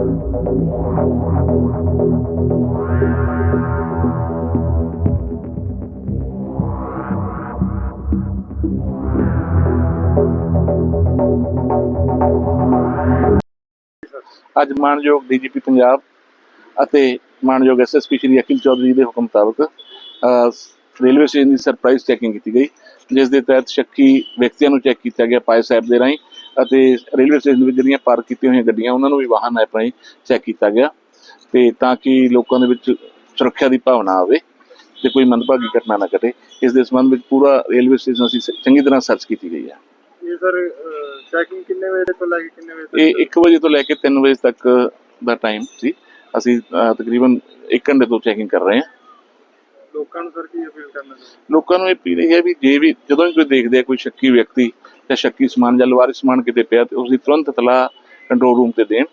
ਅੱਜ ਮਾਨਯੋਗ ਡੀਜੀਪੀ ਪੰਜਾਬ ਅਤੇ ਮਾਨਯੋਗ ਐਸਐਸਪੀ ਸ਼੍ਰੀ ਅਖਿਲ ਚੌਧਰੀ ਦੇ ਹੁਕਮ ਮੁਤਾਬਕ ਰੇਲਵੇ ਸਟੇਸ਼ਨ ਦੀ ਸਰਪ੍ਰਾਈਜ਼ ਚੈਕਿੰਗ ਕੀਤੀ ਗਈ, ਜਿਸ ਦੇ ਤਹਿਤ ਸ਼ੱਕੀ ਵਿਅਕਤੀਆਂ ਨੂੰ ਚੈੱਕ ਕੀਤਾ ਗਿਆ ਪਾਇਸ ਐਪ ਦੇ ਰਾਹੀਂ। ਅਤੇ ਰੇਲਵੇ ਸਟੇਸ਼ਨ ਵਿੱਚ ਜਿਹੜੀਆਂ ਪਾਰਕ ਕੀਤੀਆਂ ਹੋਈਆਂ ਗੱਡੀਆਂ ਉਹਨਾਂ ਨੂੰ ਵੀ ਵਾਹਨ ਰਾਹੀਂ ਚੈੱਕ ਕੀਤਾ ਗਿਆ ਤੇ ਤਾਂ ਕਿ ਲੋਕਾਂ ਦੇ ਵਿੱਚ ਸੁਰੱਖਿਆ ਦੀ ਭਾਵਨਾ ਆਵੇ ਤੇ ਕੋਈ ਮੰਦਭਾਗੀ ਘਟਨਾ ਨਾ ਘਟੇ। ਇਸ ਦੇ ਸੰਬੰਧ ਵਿੱਚ ਪੂਰਾ ਰੇਲਵੇ ਸਟੇਸ਼ਨ ਅਸੀਂ ਚੰਗੀ ਤਰ੍ਹਾਂ ਸਰਚ ਕੀਤੀ ਗਈ ਹੈ। ਇਹ ਸਰ ਚੈਕਿੰਗ ਕਿੰਨੇ ਵਜੇ ਤੋਂ ਲੈ ਕੇ ਕਿੰਨੇ ਵਜੇ ਤੱਕ? ਇਹ 1 ਵਜੇ ਤੋਂ ਲੈ ਕੇ 3 ਵਜੇ ਤੱਕ ਦਾ ਟਾਈਮ ਸੀ। ਅਸੀਂ ਤਕਰੀਬਨ 1 ਘੰਟੇ ਤੋਂ ਚੈਕਿੰਗ ਕਰ ਰਹੇ ਹਾਂ। ਲੋਕਾਂ ਨੂੰ ਸਰ ਕੀ ਅਪੀਲ ਕਰਨਾ ਲੋਕਾਂ ਨੂੰ ਇਹ ਅਪੀਲ ਹੈ ਵੀ ਜੇ ਵੀ ਜਦੋਂ ਵੀ ਕੋਈ ਦੇਖਦੇ ਆ ਕੋਈ ਸ਼ੱਕੀ ਵਿਅਕਤੀ ਜਾਂ ਸ਼ੱਕੀ ਸਮਾਨ ਜਾਂ ਲਵਾਰਿਸ ਸਮਾਨ ਕਿਤੇ ਪਿਆ ਤੇ ਉਸ ਦੀ ਤੁਰੰਤ ਇਤਲਾਹ ਕੰਟਰੋਲ ਰੂਮ ਤੇ ਦੇਣ।